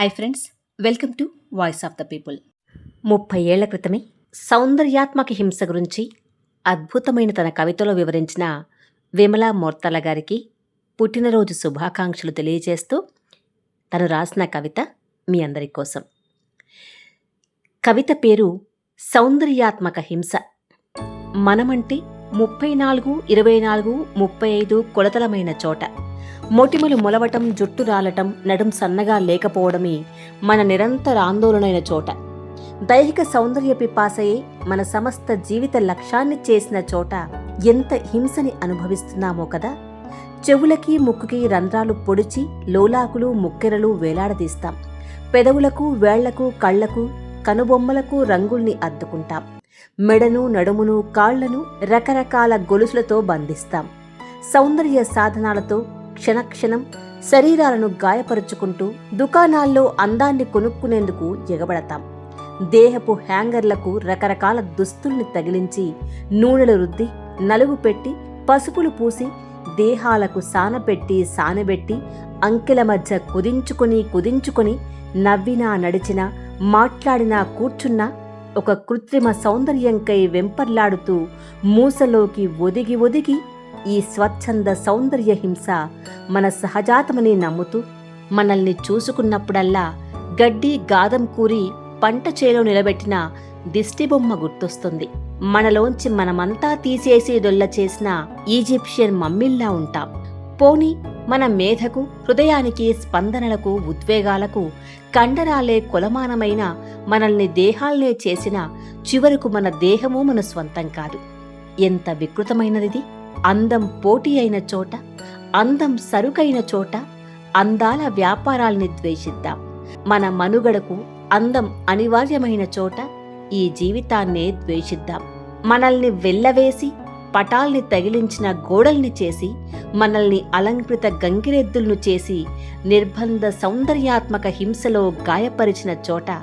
Hi friends welcome to voice of the people ముప్పై ఏళ్ళ క్రితమే సౌందర్యాత్మక హింస గురించి అద్భుతమైన తన కవితలో వివరించిన విమలా మోర్తల గారికి పుట్టినరోజు శుభాకాంక్షలు తెలియజేస్తూ తను రాసిన కవిత మీ అందరి కోసం. కవిత పేరు సౌందర్యాత్మక హింస. మనమంటే ముప్పై నాలుగు ఇరవై నాలుగు ముప్పై ఐదు కొలతలమైన చోట. మొటిమలు మొలవటం జుట్టు రాలటం నడుం సన్నగా లేకపోవడమే మన నిరంతర ఆందోళనైన చోట. దైహిక సౌందర్య పిపాసయే మన సమస్త జీవిత లక్ష్యాన్ని చేసిన చోట ఎంత హింసని అనుభవిస్తున్నామో కదా! చెవులకి ముక్కుకి రంధ్రాలు పొడిచి లోలాకులు ముక్కెరలు వేలాడదీస్తాం. పెదవులకు వేళ్ళకు కళ్ళకు కనుబొమ్మలకు రంగుల్ని అద్దుకుంటాం. మెడను నడుమును కాళ్ళను రకరకాల గొలుసులతో బంధిస్తాం. సౌందర్య సాధనాలతో క్షణక్షణం శరీరాలను గాయపరుచుకుంటూ దుకాణాల్లో అందాన్ని కొనుక్కునేందుకు ఎగబడతాం. దేహపు హ్యాంగర్లకు రకరకాల దుస్తుల్ని తగిలించి నూనెలు రుద్ది నలుగు పెట్టి పసుపులు పూసి దేహాలకు సానపెట్టి సానబెట్టి అంకెల మధ్య కుదించుకొని కుదించుకొని నవ్వినా నడిచినా మాట్లాడినా కూర్చున్నా ఒక కృత్రిమ సౌందర్యంకై వెంపర్లాడుతూ మూసలోకి ఒదిగి ఒదిగి ఈ స్వచ్ఛంద సౌందర్య హింస మన సహజాతమని నమ్ముతూ మనల్ని చూసుకున్నప్పుడల్లా గడ్డి గాదం కూరి పంట చేలో నిలబెట్టిన దిష్టిబొమ్మ గుర్తొస్తుంది. మనలోంచి మనమంతా తీసేసి దొల్ల చేసిన ఈజిప్షియన్ మమ్మిల్లా ఉంటాం. పోని మన మేధకు హృదయానికి స్పందనలకు ఉద్వేగాలకు కండరాలే కులమానమైన మనల్ని దేహాల్నే చేసిన చివరకు మన దేహము మన స్వంతం కాదు. ఎంత వికృతమైనది అందం పోటీ అయిన చోట అందం సరుకైన చోట అందాల వ్యాపారాల్ని ద్వేషిద్దాం. మన మనుగడకు అందం అనివార్యమైన చోట ఈ జీవితాన్నే ద్వేషిద్దాం. మనల్ని వెళ్ళవేసి పటాల్ని తగిలించిన గోడల్ని చేసి మనల్ని అలంకృత గంగిరెద్దులను చేసి నిర్బంధ సౌందర్యాత్మక హింసలో గాయపరిచిన చోట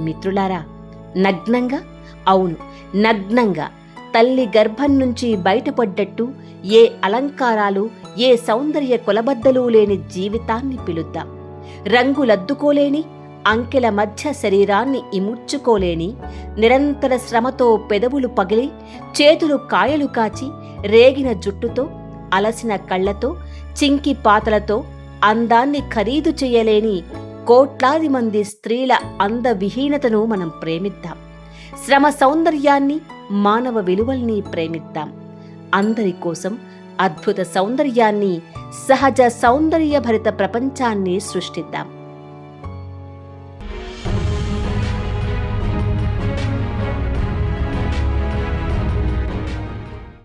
మిత్రులారా నగ్నంగా? అవును నగ్నంగా. తల్లి గర్భం నుంచి బయటపడ్డట్టు ఏ అలంకారాలు ఏ సౌందర్య కొలబద్దలు లేని జీవితాన్ని పిలుద్దాం. రంగులద్దుకోలేని అంకెల మధ్య శరీరాన్ని ఇముడ్చుకోలేని నిరంతర శ్రమతో పెదవులు పగిలి చేతులు కాయలు కాచి రేగిన జుట్టుతో అలసిన కళ్ళతో చింకి పాతలతో అందాన్ని ఖరీదు చేయలేని కోట్లాది మంది స్త్రీల అందవిహీనతను మనం ప్రేమిద్దాం. శ్రమ సౌందర్యాన్ని మానవ విలువల్ని ప్రేమిద్దాం. అందరి కోసం అద్భుత సౌందర్యాన్ని సహజ సౌందర్యభరిత ప్రపంచాన్ని సృష్టిద్దాం.